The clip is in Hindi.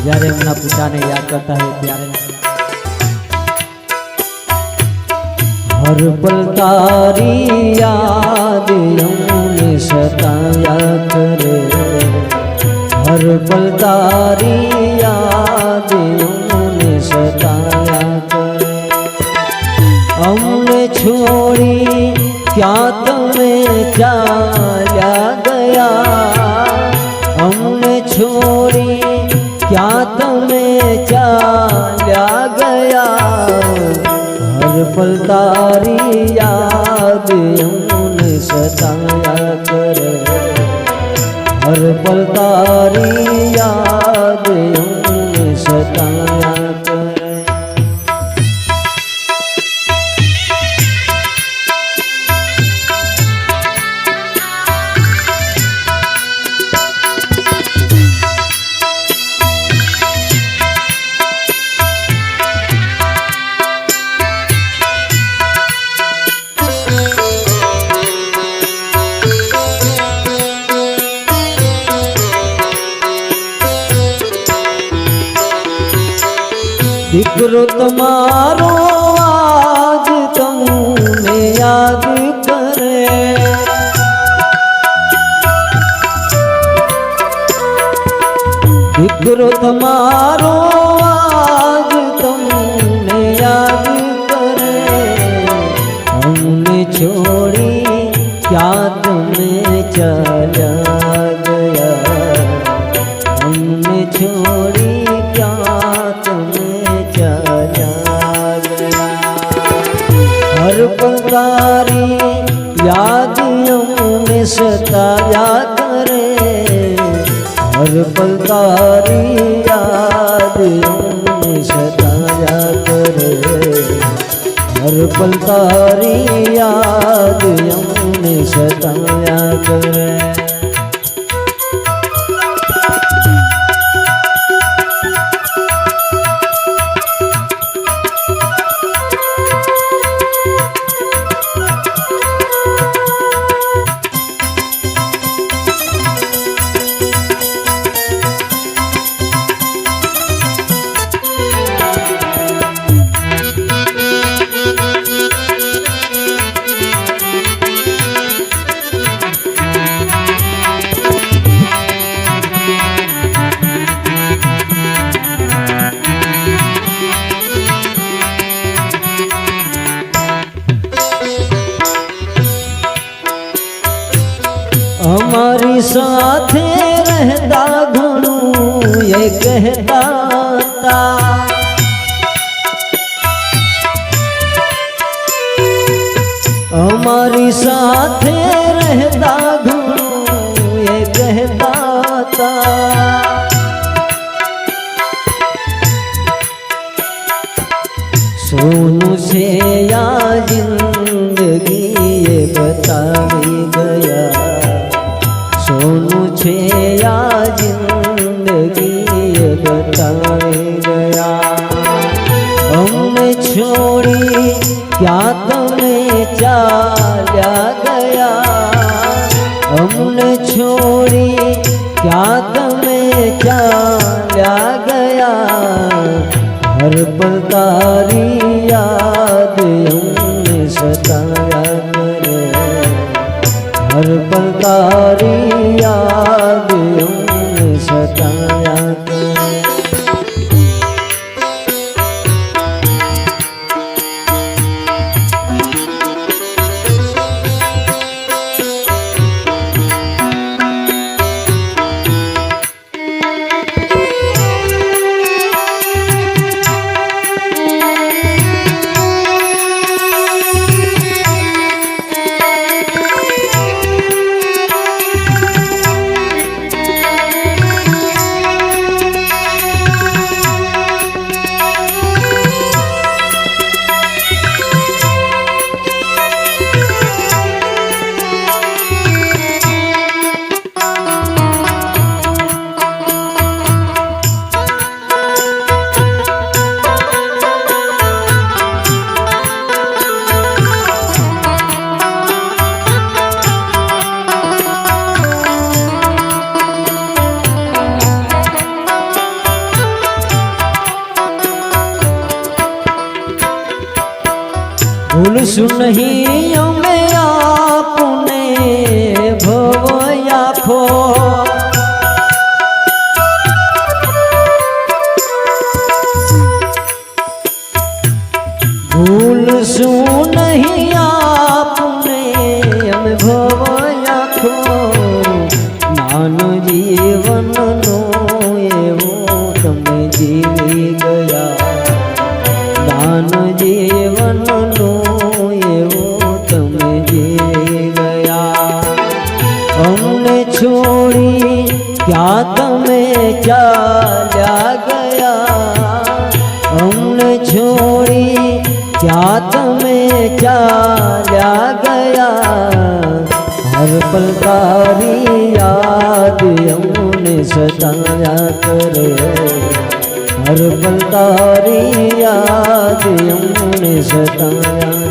જ્યારે એમના પિતાને યાદ કરતા હોય ત્યારે હર પલ તારી યાદ અમને સતાયા કરે હર પલ તારી યાદ અમને સતાયા કરે અમને છોડી ક્યાં તમે ચાલ્યા ગયા અમને છોડી क्या तुम्हें चाला गया। हर पल तारी याद हमने सताया कर। हर पल तारी याद हमने सताया દીકરો તમારો સતાયા કરે. હર પલ તારી યાદ સતાયા કરે. હર પલ તારી યાદ અમને સતાયા કરે. हमारी साथ रहता घणू, ये कहता हमारी साथ रहता घणू, ये कहता सोनू से या जिन मुझे या ज़िंदगी बता गया। हमने छोड़ी, क्या तुम्हें चाला गया? हमने छोड़ी, क्या तुम्हें चाला गया? हर पल तारी याद हमने सताया हर पल तारी ભૂલશું નહીં અમે આપને ભવ આખો ચાલ્યા ગયા અમને છોડી ક્યાં તમે ચાલ્યા ગયા હર પલ તારી યાદ અમને સતાયા કરે હર પલ તારી યાદ અમને સતાયા